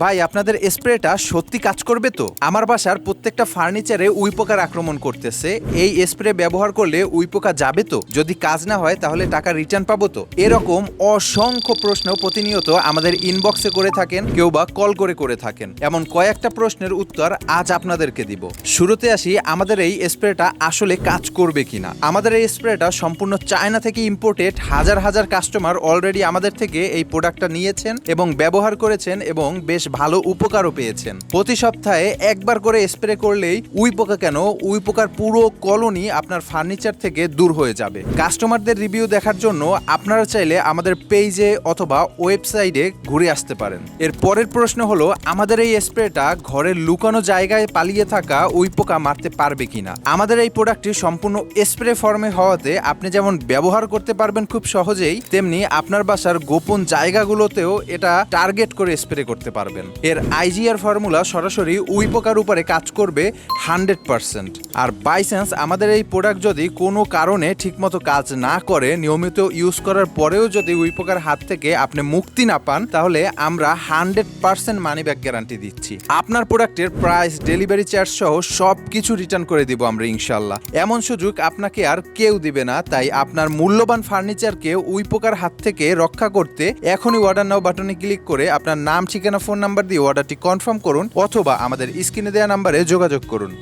ভাই, আপনাদের স্প্রেটা সত্যি কাজ করবে তো? আমার বাসার প্রত্যেকটা ফার্নিচারে উইপোকার আক্রমণ করতেছে। এই স্প্রে ব্যবহার করলে উইপোকা যাবে তো? যদি কাজ না হয়, তাহলে টাকা রিটার্ন পাবো তো? এরকম অসংখ্য প্রশ্ন প্রতিনিয়ত আমাদের ইনবক্সে করে থাকেন, কেউ বা কল করে করে থাকেন। এমন কয়েকটা প্রশ্নের উত্তর আজ আপনাদেরকে দিব। শুরুতে আসি, আমাদের এই স্প্রেটা আসলে কাজ করবে কিনা? আমাদের এই স্প্রেটা সম্পূর্ণ চায়না থেকে ইম্পোর্টেড হাজার হাজার কাস্টমার অলরেডি আমাদের থেকে এই প্রোডাক্টটা নিয়েছেন এবং ব্যবহার করেছেন এবং বেশ ভালো উপকারও পেয়েছেন। প্রতি সপ্তাহে একবার করে স্প্রে করলেই উই পোকা কেন? উই পোকার পুরো কলোনি আপনার ফার্নিচার থেকে দূর হয়ে যাবে। কাস্টমারদের রিভিউ দেখার জন্য আপনারা চাইলে আমাদের পেজে অথবা ওয়েবসাইটে ঘুরে আসতে পারেন। এর পরের প্রশ্ন হলো, আমাদের এই স্প্রেটা ঘরের লুকানো জায়গায় পালিয়ে থাকা উই পোকা মারতে পারবে কিনা? আমাদের এই প্রোডাক্টটি সম্পূর্ণ স্প্রে ফর্মে হওয়াতে আপনি যেমন ব্যবহার করতে পারবেন খুব সহজেই, তেমনি আপনার বাসার গোপন জায়গাগুলোতেও এটা টার্গেট করে স্প্রে করতে পারবেন। এর আইজিআর ফর্মুলা সরাসরি উইপোকার উপরে কাজ করবে হান্ড্রেড পার্সেন্ট আর বাই চান্স আমাদের এই প্রোডাক্ট যদি কোনো কারণে ঠিকমতো কাজ না করে, নিয়মিত ইউজ করার পরেও যদি উইপোকার হাত থেকে আপনি মুক্তি না পান, তাহলে আমরা hundred percent money back guarantee দিচ্ছি। আপনার প্রোডাক্টের প্রাইস ডেলিভারি চার্জ সহ সব কিছু রিটার্ন করে দিব আমরা ইনশাল্লাহ এমন সুযোগ আপনাকে আর কেউ দিবে না, তাই আপনার মূল্যবান ফার্নিচারকে উইপোকার হাত থেকে রক্ষা করতে এখনই অর্ডার নাও বাটনে ক্লিক করে আপনার নাম, ঠিকানা ফোন নাম্বার দিয়ে অর্ডারটি কনফার্ম করুন অথবা আমাদের স্ক্রিনে দেওয়া নাম্বারে যোগাযোগ করুন।